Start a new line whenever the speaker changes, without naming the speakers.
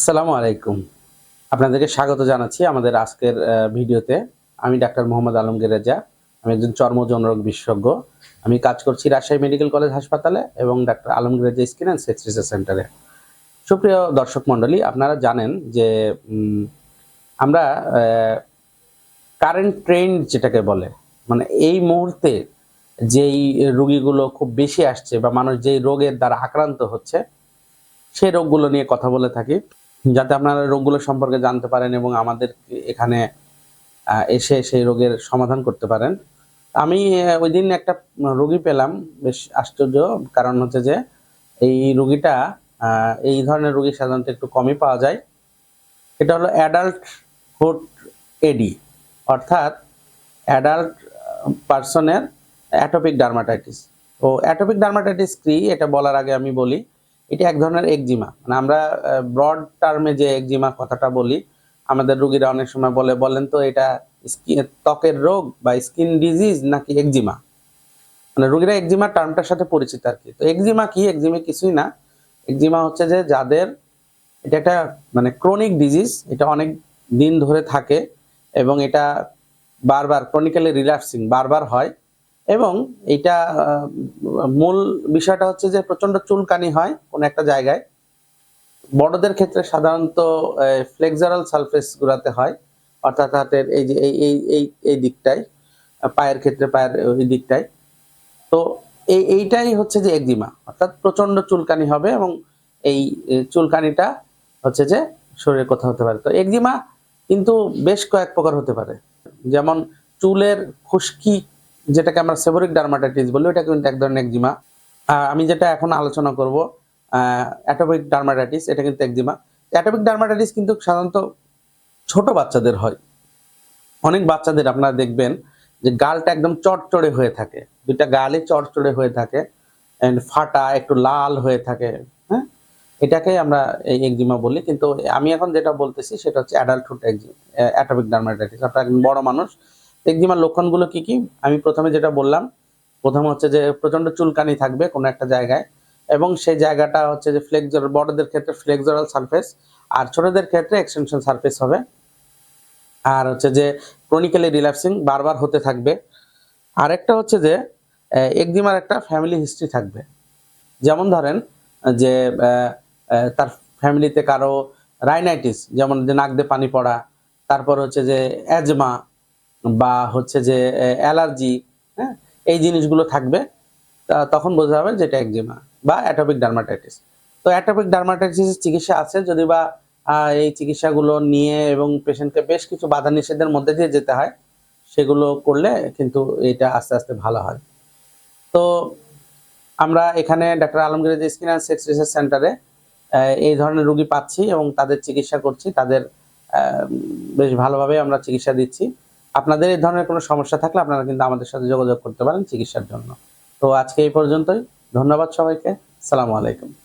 আসসালামু আলাইকুম। আপনাদেরকে স্বাগত জানাচ্ছি আমাদের আজকের ভিডিওতে। আমি ডাক্তার মোহাম্মদ আলমগীর রেজা, আমি একজন চর্মজনরোগ বিশেষজ্ঞ। আমি কাজ করছি রাজশাহী মেডিকেল কলেজ হাসপাতালে এবং doctor Alamgir Reza skin and sex research সেন্টারে। সুপ্রিয় দর্শক মণ্ডলী, আপনারা জানেন যে আমরা কারেন্ট ট্রেন্ড যেটাকে বলে মানে এই মুহূর্তে যেই রোগীগুলো খুব বেশি আসছে বা মানুষ যেই রোগের দ্বারা আক্রান্ত হচ্ছে, সেই রোগগুলো নিয়ে কথা বলে থাকি। যাতে আপনারা রোগগুলো সম্পর্কে জানতে পারেন এবং আমাদের এখানে এসে সেই রোগের সমাধান করতে পারেন। আমি ওই দিন একটা রোগী পেলাম, বেশ আশ্চর্য। কারণ হচ্ছে যে, এই রোগীটা এই ধরনের রোগী সাধারণত একটু কমই পাওয়া যায়। এটা হলো অ্যাডাল্ট হুড এডি, অর্থাৎ অ্যাডাল্ট পার্সনের অ্যাটোপিক ডার্মাটাইটিস। তো অ্যাটোপিক ডার্মাটাইটিস কি? এটা বলার আগে আমি বলি এটা এক ধরনের একজিমা। মানে আমরা ব্রড টার্মে যে একজিমা কথাটা বলি, আমাদের রোগীরা অনেক সময় বলে, বলেন তো এটা ত্বকের রোগ বা স্কিন ডিজিজ নাকি একজিমা? মানে রোগীরা একজিমা টার্মটার সাথে পরিচিত আর কি। তো একজিমা কি? একজিমা কিছুই না। একজিমা হচ্ছে যে যাদের এটা একটা মানে ক্রনিক ডিজিজ এটা অনেক দিন ধরে থাকে এবং এটা বারবার ক্রনিক্যালি রিল্যাক্সিং বারবার হয়। এবং এটা মূল বিষয়টা হচ্ছে যে প্রচণ্ড চুলকানি হয় কোনো একটা জায়গায়। বড়দের ক্ষেত্রে সাধারণত ফ্লেক্সারাল সালফেস গুলাতে হয়, অর্থাৎ হাতের এই যে, এই এই এই এই দিকটায়, পায়ের ক্ষেত্রে পায়ের, ওই দিকটায়। তো এই, এইটাই হচ্ছে যে একজিমা অর্থাৎ প্রচণ্ড চুলকানি হবে এবং এই চুলকানিটা হচ্ছে যে শরীরে কোথাও হতে পারে। তো একজিমা কিন্তু বেশ কয়েক প্রকার হতে পারে। যেমন চুলের খুশকি যেটাকে আমরা সেবরিক ডার্মাটাইটিস বলি ওটা কিন্তু এক ধরনের একজিমা। আমি যেটা এখন আলোচনা করব অ্যাটোপিক ডার্মাটাইটিস, এটা কিন্তু একজিমা। অ্যাটোপিক ডার্মাটাইটিস কিন্তু সাধারণত ছোট বাচ্চাদের হয়। অনেক বাচ্চাদের আপনারা দেখবেন যে গালটা একদম চড়চড়ে হয়ে থাকে। দুইটা গালে চড়চড়ে হয়ে থাকে অ্যান্ড ফাটা, একটু লাল হয়ে থাকে হ্যাঁ? এটাকেই আমরা এই একজিমা বলি। কিন্তু আমি এখন যেটা বলতেছি, সেটা হচ্ছে অ্যাডাল্টহুড অ্যাটোপিক ডার্মাটাইটিস। অর্থাৎ একজন বড় মানুষ একজিমার লক্ষণগুলো কি কি? আমি প্রথমে যেটা বললাম, প্রথম হচ্ছে যে প্রচণ্ড চুলকানি থাকবে কোনো একটা জায়গায় এবং সেই জায়গাটা হচ্ছে যে ফ্লেক্সর বড়দের ক্ষেত্রে ফ্লেক্সরাল সারফেস আর ছোটদের ক্ষেত্রে এক্সটেনশন সারফেস হবে। আর হচ্ছে যে ক্রনিক্যালি রিল্যাক্সিং বারবার হতে থাকবে। আরেকটা হচ্ছে যে একদিমার একটা ফ্যামিলি হিস্ট্রি থাকবে। যেমন ধরেন, যে তার ফ্যামিলিতে কারও রাইনাইটিস, যেমন যে নাক দিয়ে পানি পড়া, তারপর হচ্ছে যে অ্যাজমা বা হচ্ছে যে অ্যালার্জি হ্যাঁ এই জিনিসগুলো থাকবে তখন বোঝা যাবে যে এটা একজিমা বা অ্যাটোপিক ডার্মাটাইটিস। তো অ্যাটোপিক ডার্মাটাইটিসের চিকিৎসা আছে যদি বা এই চিকিৎসাগুলো নিয়ে এবং পেশেন্টকে বেশ কিছু বাধা নিষেধের মধ্যে দিয়ে যেতে হয়, সেগুলো করলে কিন্তু এটা আস্তে আস্তে ভালো হয়। তো আমরা এখানে doctor Alamgir skin and sex research সেন্টারে এই ধরনের রুগী পাচ্ছি এবং তাদের চিকিৎসা করছি, তাদের বেশ ভালোভাবে আমরা চিকিৎসা দিচ্ছি। আপনাদের এই ধরনের কোনো সমস্যা থাকলে আপনারা কিন্তু আমাদের সাথে যোগাযোগ করতে পারেন চিকিৎসার জন্য। তো আজকে এই পর্যন্তই। ধন্যবাদ সবাইকে। সালামু আলাইকুম।